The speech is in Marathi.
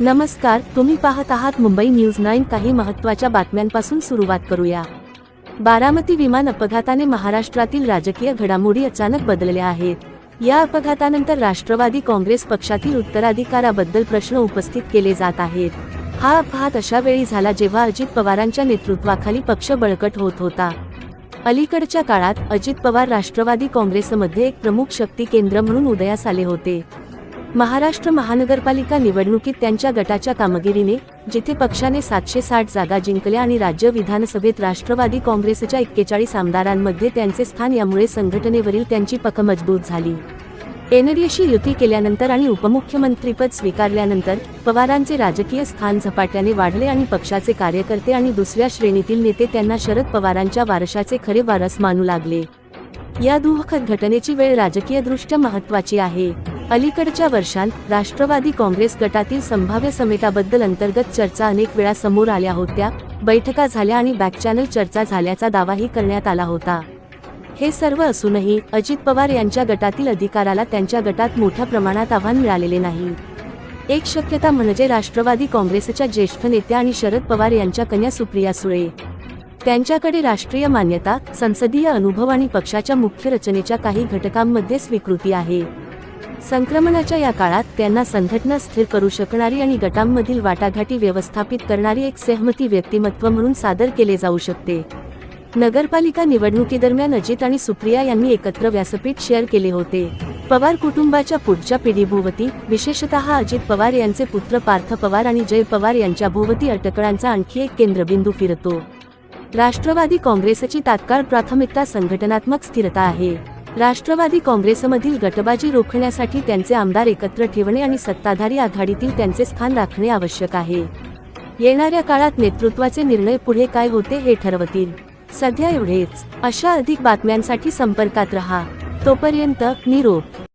नमस्कार तुम्ही पाहत आहात मुंबई न्यूज नाईन. काही महत्त्वाच्या बातम्यांपासून सुरुवात करूया. बारामती विमान अपघाताने महाराष्ट्रातील राजकीय घडामोडी अचानक बदलल्या आहेत. या अपघातानंतर राष्ट्रवादी काँग्रेस पक्षातील उत्तराधिकाराबद्दल प्रश्न उपस्थित केले जात आहेत. हा अपघात अशा वेळी झाला जेव्हा अजित पवारांच्या नेतृत्वाखाली पक्ष बळकट होत होता. अलीकडच्या काळात अजित पवार राष्ट्रवादी काँग्रेसमध्ये एक प्रमुख शक्ती केंद्र म्हणून उदयास आले होते. महाराष्ट्र महानगरपालिका निवडणुकीत त्यांच्या गटाच्या कामगिरीने जिथे पक्षाने सातशे साठ जागा जिंकल्या आणि राज्य विधानसभेत राष्ट्रवादी काँग्रेसच्या एक्केचाळीस आमदारांमध्ये त्यांचे स्थान यामुळे संघटनेवरील त्यांची पक मजबूत झाली. एनडीएशी युती केल्यानंतर आणि उपमुख्यमंत्रीपद स्वीकारल्यानंतर पवारांचे राजकीय स्थान झपाट्याने वाढले आणि पक्षाचे कार्यकर्ते आणि दुसऱ्या श्रेणीतील नेते त्यांना शरद पवारांच्या वारशाचे खरे वारस मानू लागले. या दुःखद घटनेची वेळ राजकीयदृष्ट्या महत्वाची आहे. अलीकडच्या वर्षांत राष्ट्रवादी काँग्रेस गटातील संभाव्य समेटाबद्दल अंतर्गत चर्चा अनेक वेळा समोर आल्या होत्या बैठका झाल्या आणि बॅकचॅनल चर्चा झाल्याचा दावाही करण्यात आला होता. हे सर्व असूनही अजित पवार यांच्या गटातील अधिकाराला त्यांच्या गटात मोठ्या प्रमाणात आव्हान मिळालेले नाही. एक शक्यता म्हणजे राष्ट्रवादी काँग्रेसच्या ज्येष्ठ नेत्या आणि शरद पवार यांच्या कन्या सुप्रिया सुळे. त्यांच्याकडे राष्ट्रीय मान्यता संसदीय अनुभव आणि पक्षाच्या मुख्य रचनेच्या काही घटकांमध्ये स्वीकृती आहे. संक्रमणाच्या या काळात त्यांना संघटना स्थिर करू शकणारी आणि गटांमधील वाटाघाटी व्यवस्थापित करणारी एक सहमती व्यक्तिमत्व म्हणून सादर केले जाऊ शकते. नगरपालिका निवडणुकीदरम्यान अजित आणि सुप्रिया यांनी एकत्र व्यासपीठ शेअर केले होते. पवार कुटुंबाच्या पुढच्या पिढीभोवती विशेषतः अजित पवार यांचे पुत्र पार्थ पवार आणि जय पवार यांच्या भोवती अटकळांचा आणखी एक केंद्रबिंदू फिरतो. राष्ट्रवादी काँग्रेसची तात्काळ प्राथमिकता संघटनात्मक स्थिरता आहे. राष्ट्रवादी काँग्रेसमधील गटबाजी रोखण्यासाठी त्यांचे आमदार एकत्र ठेवणे आणि सत्ताधारी आघाडीतील त्यांचे स्थान राखणे आवश्यक आहे. येणाऱ्या काळात नेतृत्वाचे निर्णय पुढे काय होते हे ठरवतील. सध्या एवढेच. अशा अधिक बातम्यांसाठी संपर्कात रहा. तोपर्यंत निरोप.